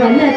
하면은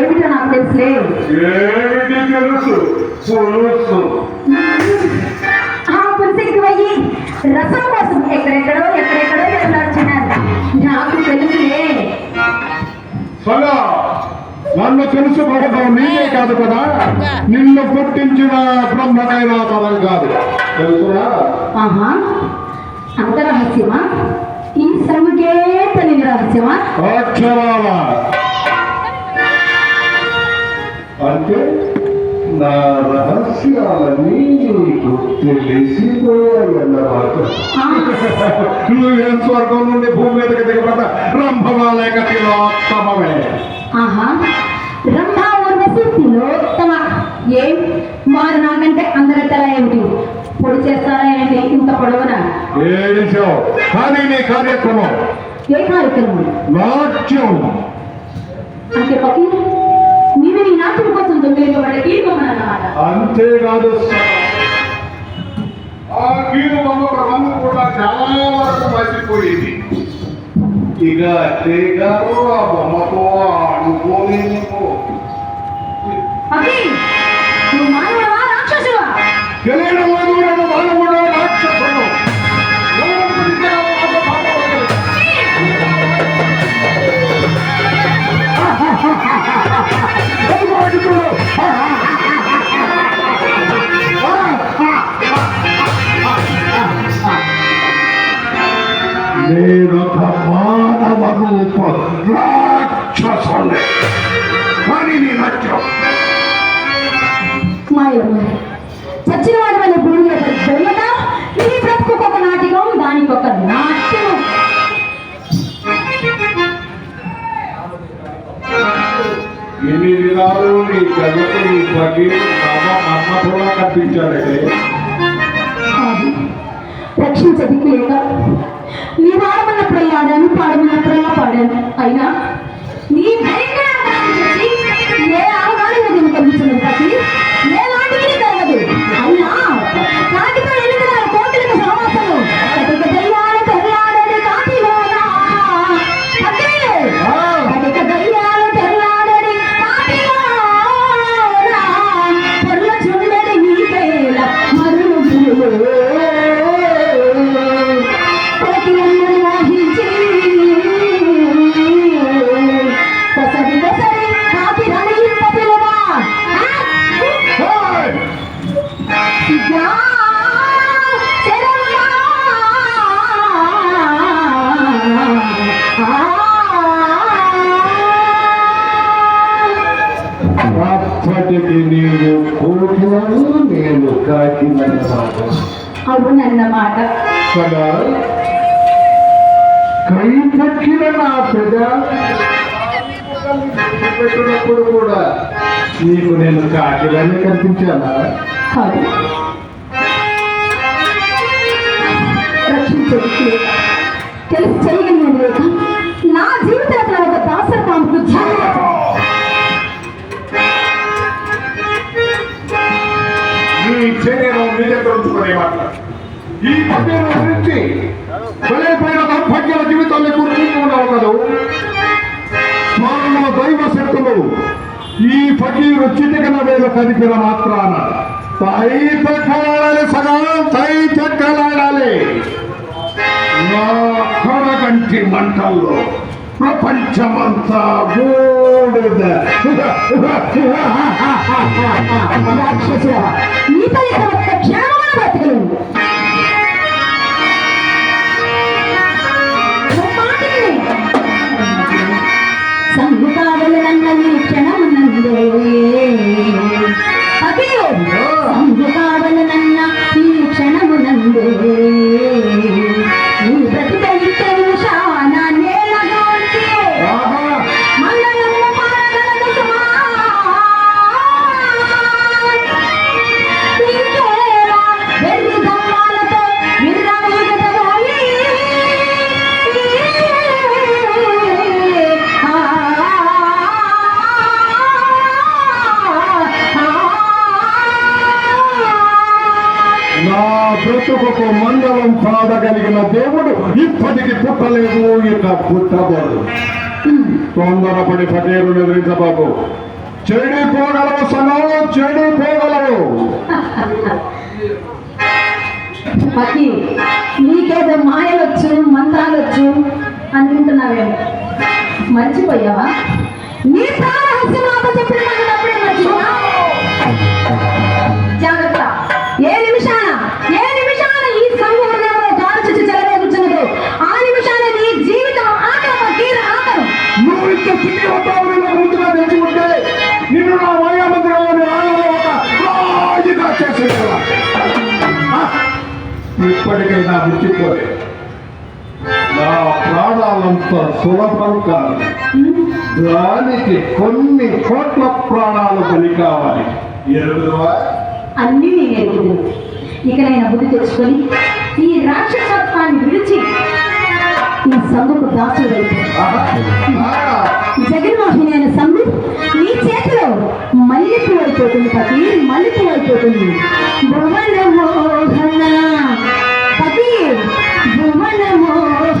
ఏమిటో నాకు తెలుసులే. ఏమిటి తెలుసు? పులుసు. ఆ పులిసెక్కి పోయి రసం కోసం ఎక్కడెక్కడో ఎక్కడెక్కడో వెళ్ళొచ్చినారు నాకు తెలుసులే. నన్ను తెలుసుకోవడం నీకే కాదు కదా? నిన్ను పుట్టించిన బ్రహ్మకైనా పదం కాదు. తెలుసునా? ఆహా అంత రహస్యమా? ఈ శ్రమకే తెలియని రహస్యమా? అక్షరాల. అంటే నా రహస్యాలన్నీ నీకు తెలిసిపోయాయన్నమాట నువ్వేం స్వర్గం నుండి భూమి మీదకి దిగబడ్డ రంభమాలేక తిలోత్తమమే ఆహా. రంభా ఊర్వశి తిలోత్తమ ఏం? వారు నాకంటే అందరెట్టలా ఏమిటి? పొడి చేస్తారా ఏంటి ఇంత పొడవునా? ఏడిచావు. కానీ నీ కార్యక్రమం. ఏ కార్యక్రమం? నాట్యం. అంటే నీవు నీ నాట్యం కోసం దొంగిలించబడ్డ కీర్కొమ్మనమాట అంతేకాదు ఆ కీలు బొమ్మ రంగు కూడా చాలా వరకు మర్చిపోయింది. ఇక అంతేగాదు ఆ బొమ్మతో ఆడుకోలేము పకి నువ్వు మానవుడవా తెలియడం రాక్షసుడు? ఎవరు నాకు. నేనొక మానవ రూప రాక్షసుని కానీ నీ నచ్చం మాయమ్మ చచ్చిన వాడి వల్ల భూమిలో దొంగత నీ బ్రతుకు ఒక నాటికం దానికి ఒక నాట్యం ఎన్ని విధాలు నీ కళ్ళకు నీ బగి అమ్మ అమ్మ కూడా కనిపించాడంటే కాదు. നീ വാഴമല്ല പ്രയാടൻ പാടുന്ന പ്രയാ പാടൻ അതിനാ కాకినన్నమాట అవునన్నమాట కదా కై పక్షిన నా పెద. పెట్టినప్పుడు కూడా నీకు నేను కాకిలానే కనిపించానా? కాదు. తెలిసి. నీ దగ్గర మాట ఈ గురించి బలైపోయిన దాంపత్యాల జీవితాన్ని స్వామి దైవ శక్తులు ఈ ఫకీరు చిటికన వేల కదిపిన మాత్రాన. తై పక్కలాడాలి సగం తై చక్కలాడాలి. నా కడగంటి మంటల్లో ప్రపంచమంతా బూడిద. రాక్షసుల ఈ తల్లి ఒక్క క్షణమున మండలం దేవుడు ఇప్పటికి పుట్టలేదు ఇక పుట్టబోడు. తొందరపడి ఫకీరు ఎదిరించబాబు చెడిపోగలవు సగం చెడిపోగలవు. పతి నీకేదో మాయలొచ్చు మంత్రాలొచ్చు అనుకుంటున్నావేమో మర్చిపోయావా? నీ ప్రాణహస్యం చెప్పిన సులభం కాదు దానికి కొన్ని కోట్ల ప్రాణాలు బలి కావాలి. అన్నీ నేను ఎరుగుదు ఇక నేను బుద్ధి తెచ్చుకొని ఈ రాక్షసత్వాన్ని విడిచి ఈ సందుకు దాసుడైతే జగన్మోహిని అయిన సందు నీ చేతిలో మల్లెపూ అయిపోతుంది పతి మల్లెపూ అయిపోతుంది. భువన మోహన పతి భువన మోహన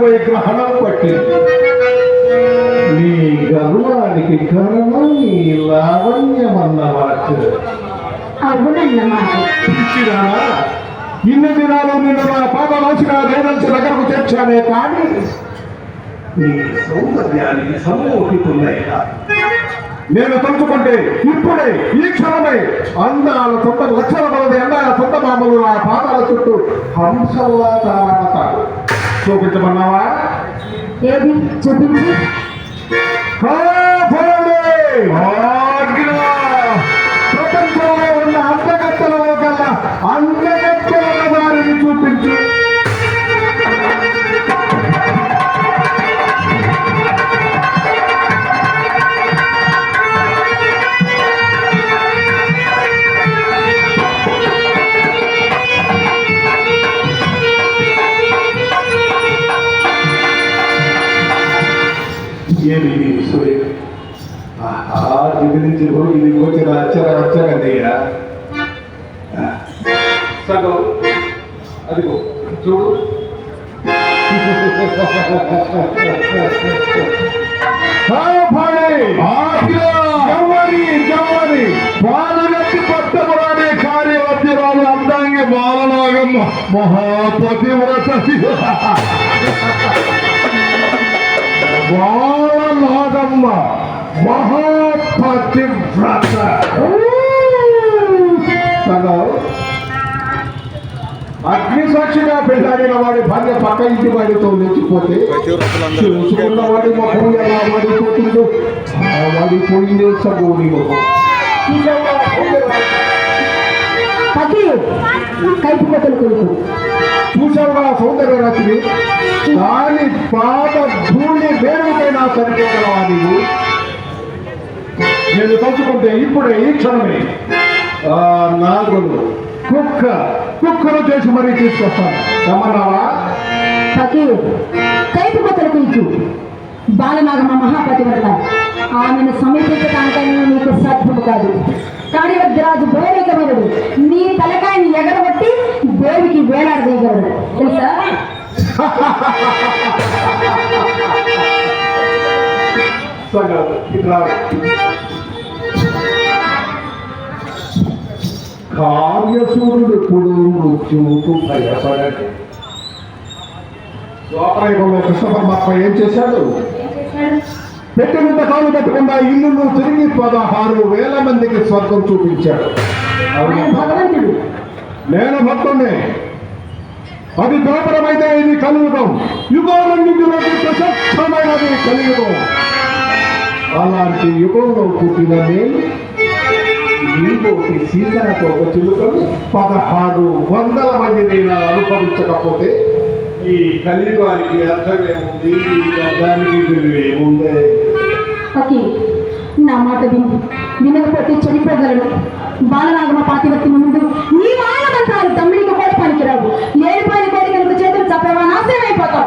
గర్వం ఎక్కువ గ్రహణం పట్టింది నీ గర్వానికి కారణం నీ లావణ్యమన్న ఇన్ని దినాలు నిన్ను నా పాదవాసిగా వేదంశ దగ్గరకు తెచ్చానే కానీ నీ సౌందర్యానికి సమూహితున్నాయా నేను తలుచుకుంటే ఇప్పుడే ఈ క్షణమే అందాల సొంత లక్షల మంది అందాల సొంత మామలు నా పాదాల చుట్టూ హంసల్లా తారడతారు చూపించమన్నావా ఏది? చూపించి. ప్రపంచంలో ఉన్న అందగత్తెలలో కల్లా అంతకత్తల వారిని చూపించు. బాలనాగమ్మ మహాపతివ్రత బాలనాగమ్మ మహాపతివ్రత సగం అగ్ని సాక్షిగా పెళ్ళాడిన వాడి భార్య పక్క ఇంటి వాడితో లేచిపోతే చూసుకున్న వాడి ముఖం ఎలా వాడిపోతుందో ఆ వాడిపోయిందే సగోని ముఖం పతి కొడుకు చూసావుగా సౌందర్య రాత్రి దాని పాద ధూళి వేరుకైనా సరిపోగలవా నీవు? నేను తలుచుకుంటే ఇప్పుడే ఈ క్షణమే. నాగులు కుక్క కుక్కను చేసి మరీ తీసుకొస్తాను రమ్మన్నావా? పతి కైపు కొత్తలు కొడుకు బాలనాగమ్మ మహాపతివ్రత ఆమెను సమీపించడానికైనా నీకు సాధ్యము కాదు. కార్యవద్రాజు భౌమికమరుడు నీ తలకాయని దేవికి వేలాడదీయగలడు తెలుసా? కార్యసూర్యుడు ఎప్పుడు మృత్యువుకు భయపడడు. ద్వాపరయుగంలో కృష్ణ పరమాత్మ ఏం చేశాడు? పెట్టినంత కాలు పెట్టకుండా ఇల్లు తిరిగి పదహారు వేల మందికి స్వర్గం చూపించాడు? భగవంతుడు. నేను భక్తుడే అది దూపరమైతే ఇది కలుగుతాం యుగాలన్నింటిలోకి ప్రశస్తమైనది కలుగుతాం అలాంటి యుగంలో పుట్టిన నేను నీతోటి సీతనతో చిలుకలు పదహారు వందల మంది నేను అనుభవించకపోతే ఈ కలియుగానికి అర్థమేముంది? దానికి గర్భానికి విలువేముంది నా మాట విని. వినకపోతే చనిపోగలడు. బాలనాగమ పాతివత్తి ముందు నీ మానవంతాలు తమ్ముడికి కూడా పనికిరావు. లేనిపోయిన కోరికలకు చేతులు చప్పవా నాశనం అయిపోతావు.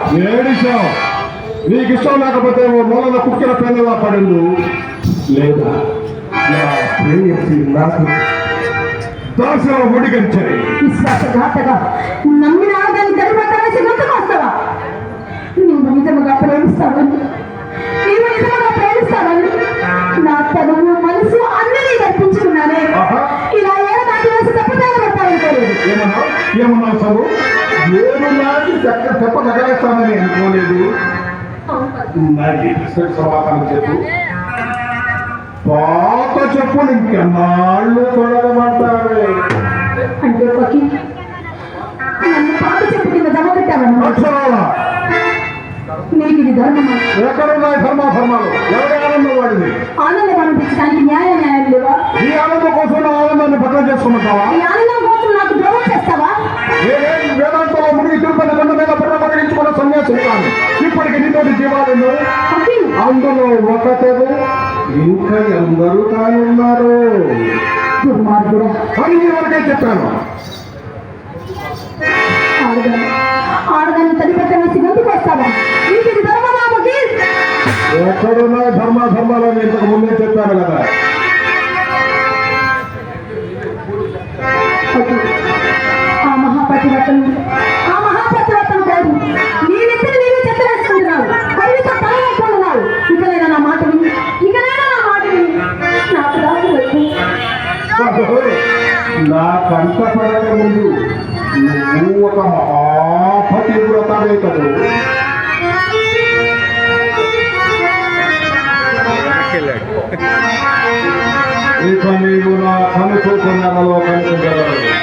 నీకు ఇష్టం లేకపోతే ఓ మూలన కుక్కిన పెన్నలా పడిండు? లేదా నా ప్రేయసి నాకు దాసన ఒడిగంచని విశ్వాసఘాతగా నమ్మిన గడిపట్ట వేసి ముందుకు వస్తావా నీవు నిజముగా ప్రేమిస్తావని నీవు నిజముగా ప్రేమిస్తావని నా తనువు మనసు అన్నీ నడిపించుకున్నానే. ఆహా. ఇలా ఏడ దాటి వేసి తప్పుదారి పడతావనుకోలేదు ఏమన్నావు? ఏమన్నావు సరు? ఏడు నాటి చక్క చెప్ప తగలేస్తానని అనుకోలేదు. మరి సమాధానం చెప్పు. పాత చెప్పులు ఇంకెన్నాళ్ళు తొడగమంటావే అంటే పాత చెప్పు కింద జమ పెట్టావన్నమాట అక్షరాల? నీకు ఇది ధర్మమా ఎక్కడున్నాయి ధర్మ ధర్మాలు. ఎవరి ఆనందం వాడిది? ఆనందం అనిపించడానికి న్యాయ న్యాయం లేవా? ఈ ఆనందం కోసం నా ఆనందాన్ని పట్ల చేసుకోమంటావా ఈ ఆనందం కోసం నాకు ద్రోహం చేస్తావా? వేదాంతంలో మునిగి తిరుపతి కొండ మీద పట్ల పరిగించుకున్న సన్యాసి కాను ఇప్పటికి నీతోటి జీవాలను అందులో అందరూ తానున్నారు దుర్మార్గుడా. అని నేను ఎవరికై చెప్పాను. ఆడదాన్ని వేసి గంతుకు వస్తావా? నీకు ధర్మమా వకీల్ ఎక్కడున్నా ధర్మ ధర్మాలని ఇంతకు ముందే చెప్పాను కదా. ఆ మహాపతివ్రతను ఆ మహాపతివ్రతను కాదు. నీవెత్తిన నీవే చెత్త వేసుకుంటున్నావు. కవిత తల వేసుకుంటున్నావు ఇకనైనా నా మాట విని. ఇకనైనా నా మాట విని. నాకు దాసు వద్దు నా మహాపతివ్రతమే కదూ ఇక నీవు నా కనుచూపు నెలలో కనుకుంటారు వకీల్,